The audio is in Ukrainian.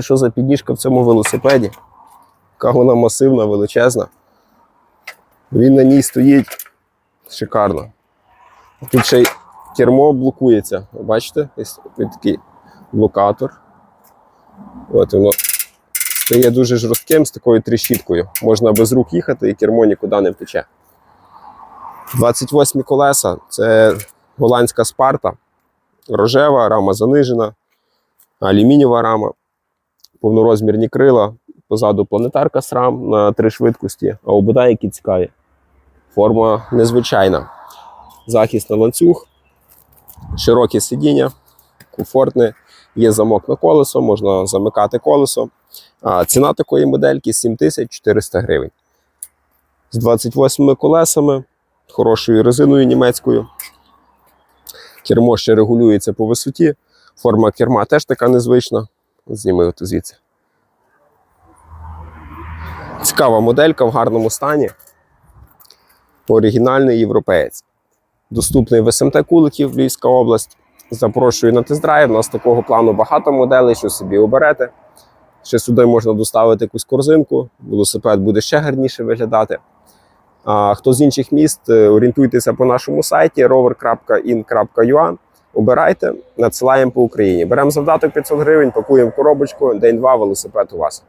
Що за підніжка в цьому велосипеді? Яка вона масивна, величезна. Він на ній стоїть шикарно. Тут ще й кермо блокується. Бачите? Тут такий блокатор. От воно стає дуже жорстким з такою тріщіткою. Можна без рук їхати і кермо нікуди не втече. 28 колеса це голландська спарта. Рожева, рама занижена, алюмінієва рама, повнорозмірні крила, позаду планетарка SRAM на три швидкості, а обода які цікаві. Форма незвичайна. Захист на ланцюг, широке сидіння, комфортне, є замок на колесо, можна замикати колесо. А ціна такої модельки 7400 гривень. З 28 колесами, хорошою резиною німецькою. Кермо ще регулюється по висоті. Форма керма теж така незвична. Зніми от звідси. Цікава моделька в гарному стані. Оригінальний європеєць. Доступний в СМТ Куликів, Львівська область. Запрошую на тест-драйв. У нас такого плану багато моделей, що собі оберете. Ще сюди можна доставити якусь корзинку, велосипед буде ще гарніше виглядати. А хто з інших міст, е, орієнтуйтеся по нашому сайті rover.in.ua. Обирайте, надсилаємо по Україні. Беремо завдаток 500 гривень, пакуємо в коробочку, день-два велосипед у вас.